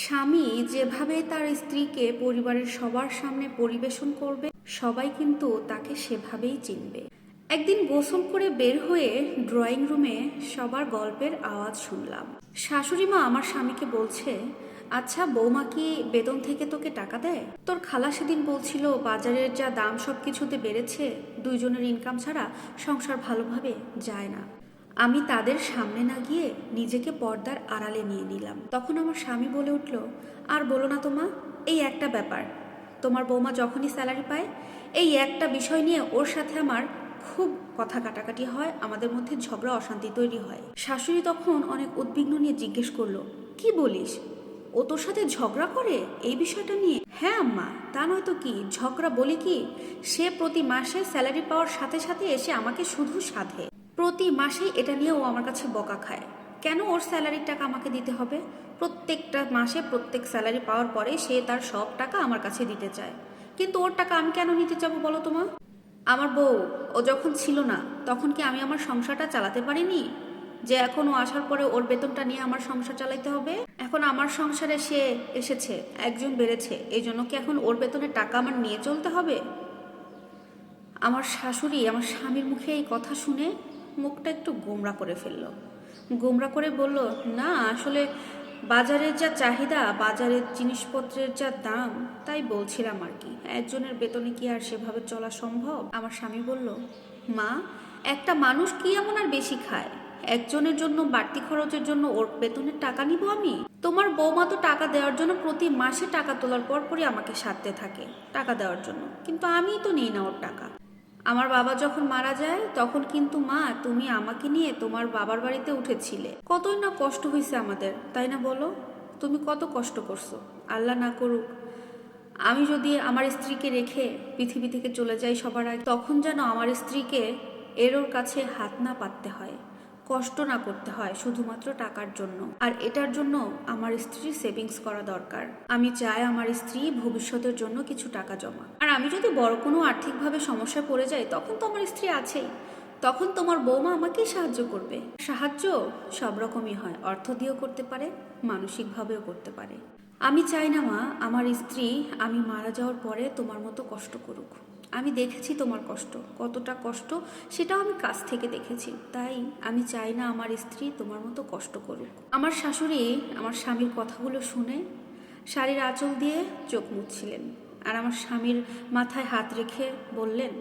স্বামী যেভাবে তার স্ত্রীকে পরিবারের সবার সামনে পরিবেশন করবে, সবাই কিন্তু তাকে সেভাবেই চিনবে। একদিন গোসল করে বের হয়ে ড্রয়িং রুমে সবার গল্পের আওয়াজ শুনলাম। শাশুড়ি মা আমার স্বামীকে বলছে আচ্ছা বৌমা কি বেতন থেকে তোকে টাকা দেয়? তোর খালা সেদিন বলছিল, বাজারের যা দাম সব কিছুতে বেড়েছে, দুইজনের ইনকাম ছাড়া সংসার ভালোভাবে যায় না। আমি তাদের সামনে না গিয়ে নিজেকে পর্দার আড়ালে নিয়ে নিলাম। তখন আমার স্বামী বলে উঠল, আর বলো না তোমা এই একটা ব্যাপার। তোমার বৌমা যখনই স্যালারি পায়, এই একটা বিষয় নিয়ে ওর সাথে আমার খুব কথা কাটাকাটি হয়, আমাদের মধ্যে ঝগড়া, অশান্তি তৈরি হয়। শাশুড়ি তখন অনেক উদ্বিগ্ন নিয়ে জিজ্ঞেস করল, কি বলিস? ও তোর সাথে ঝগড়া করে? এই বিষয়টা নিয়ে? হ্যাঁ আম্মা, তা নয় তো কি, ঝগড়া বলি কি, সে প্রতি মাসে স্যালারি পাওয়ার সাথে সাথে এসে আমাকে শুধু সাধে। প্রতি মাসেই এটা নিয়ে ও আমার কাছে বকা খায়। কেন ওর স্যালারির টাকা আমাকে দিতে হবে? প্রত্যেকটা মাসে প্রত্যেক স্যালারি পাওয়ার পরে সে তার সব টাকা আমার কাছে দিতে চায়। কিন্তু ওর টাকা আমি কেন নিতে যাব বলো তোমা আমার বউ, ও যখন ছিল না, তখন কি আমি আমার সংসারটা চালাতে পারিনি? যে এখন ও আসার পরে ওর বেতনটা নিয়ে আমার সংসার চালাইতে হবে? এখন আমার সংসারে সে এসেছে, একজন বেড়েছে এই জন্য কি এখন ওর বেতনের টাকা আমার নিয়ে চলতে হবে? আমার শাশুড়ি, আমার স্বামীর মুখে এই কথা শুনে মুখটা একটু গোমরা করে ফেলল। গোমরা করে বলল, না, আসলে বাজারের যা চাহিদা, বাজারের জিনিসপত্রের যা দাম, তাই বলছিলাম আর কি। একজনের বেতনে কি আর সেভাবে চলা সম্ভব? আমার স্বামী বলল, মা, একটা মানুষ কি এমন আর বেশি খায়? একজনের জন্য বাড়তি খরচের জন্য ওর বেতনের টাকা নিব আমি? তোমার বৌমা তো টাকা দেওয়ার জন্য প্রতি মাসে টাকা তোলার পর পরই আমাকে সারতে থাকে, টাকা দেওয়ার জন্য। কিন্তু আমিই তো নিই না ওর টাকা। আমার বাবা যখন মারা যায়, তখন কিন্তু মা তুমি আমাকে নিয়ে তোমার বাবার বাড়িতে উঠেছিলে। কতই না কষ্ট হয়েছে আমাদের, তাই না বলো? তুমি কত কষ্ট করছ, আল্লাহ না করুক। আমি যদি আমার স্ত্রীকে রেখে পৃথিবী থেকে চলে যাই সবার আগে, তখন যেন আমার স্ত্রীকে এরোর কাছে হাত না পাততে হয়। কষ্ট না করতে হয় শুধুমাত্র টাকার জন্য। আর এটার জন্য আমার স্ত্রীর সেভিংস করা দরকার। আমি চাই আমার স্ত্রী ভবিষ্যতের জন্য কিছু টাকা জমা। আর আমি যদি বড় কোনো আর্থিকভাবে সমস্যায় পড়ে যাই, তখন তো আমার স্ত্রী আছেই। তখন তোমার বৌমা আমাকেই সাহায্য করবে। সাহায্য সব রকমই হয়, অর্থ দিয়েও করতে পারে, মানসিকভাবেও করতে পারে। আমি চাই না মা, আমার স্ত্রী আমি মারা যাওয়ার পরে তোমার মতো কষ্ট করুক। আমি দেখেছি তোমার কষ্ট, কতটা কষ্ট সেটাও আমি কাছ থেকে দেখেছি। তাই আমি চাই না আমার স্ত্রী তোমার মতো কষ্ট করুক। আমার শাশুড়ি আমার স্বামীর কথাগুলো শুনে শাড়ির আঁচল দিয়ে চোখ মুছছিলেন আর আমার স্বামীর মাথায় হাত রেখে বললেন,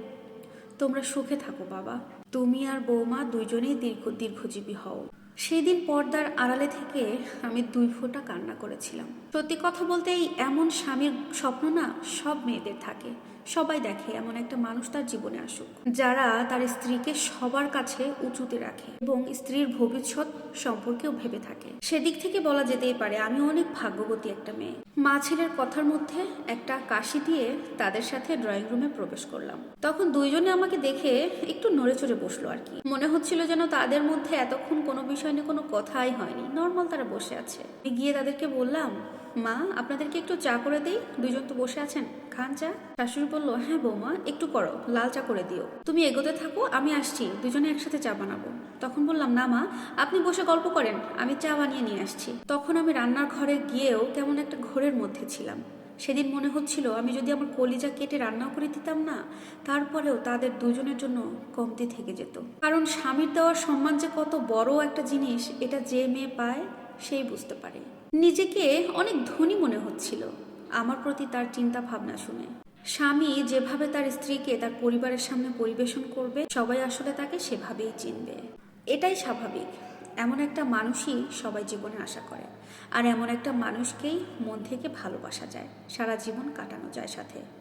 তোমরা সুখে থাকো বাবা। তুমি আর বৌমা দুইজনেই দীর্ঘ, দীর্ঘজীবী হও। সেই দিন পর্দার আড়ালে থেকে আমি দুই ফোঁটা কান্না করেছিলাম। সত্যি কথা বলতে এই এমন স্বামীর স্বপ্ন না সব মেয়েদের থাকে। সবাই দেখে, এমন একটা মানুষ তার জীবনে আসুক, যারা তার স্ত্রীকে সবার কাছে উঁচুতে রাখে এবং স্ত্রীর ভবিষ্যৎ সম্পর্কেও ভেবে থাকে। সেদিক থেকে বলা যেতেই পারে, আমি অনেক ভাগ্যবতী একটা মেয়ে। মা ছেলের কথার মধ্যে একটা কাশি দিয়ে তাদের সাথে ড্রয়িং রুমে প্রবেশ করলাম। তখন দুইজনে আমাকে দেখে একটু নড়ে চড়ে বসল আর কি। মনে হচ্ছিল যেন তাদের মধ্যে এতক্ষণ কোনো বিষয় নিয়ে কোনো কথাই হয়নি। নর্মাল তারা বসে আছে। গিয়ে তাদেরকে বললাম মা, আপনাদেরকে একটু চা করে দিই? দুইজন তো বসে আছেন। খান চা? শাশুড়ি বলল হ্যাঁ বৌমা, একটু করো, লাল চা করে দিও। তুমি এগোতে থাকো, আমি আসছি, দুজনে একসাথে চা বানাবো। তখন বললাম, না মা, আপনি বসে গল্প করেন, আমি চা বানিয়ে নিয়ে আসছি। তখন আমি রান্নার ঘরে গিয়েও কেমন একটা ঘোরের মধ্যে ছিলাম। সেদিন মনে হচ্ছিল, আমি যদি আমার কলিজা কেটে রান্না করে দিতাম না, তারপরেও তাদের দুজনের জন্য কমতি থেকে যেত। কারণ স্বামীর দেওয়ার সম্মান যে কত বড় একটা জিনিস, এটা যে মেয়ে পায় সেই বুঝতে পারে। নিজেকে অনেক ধনী মনে হচ্ছিল, আমার প্রতি তার চিন্তা ভাবনা শুনে। স্বামী যেভাবে তার স্ত্রীকে তার পরিবারের সামনে পরিবেশন করবে, সবাই আসলে তাকে সেভাবেই চিনবে। এটাই স্বাভাবিক। এমন একটা মানুষই সবাই জীবনে আশা করে। আর এমন একটা মানুষকেই মন থেকে ভালোবাসা যায়, সারা জীবন কাটানো যায় সাথে।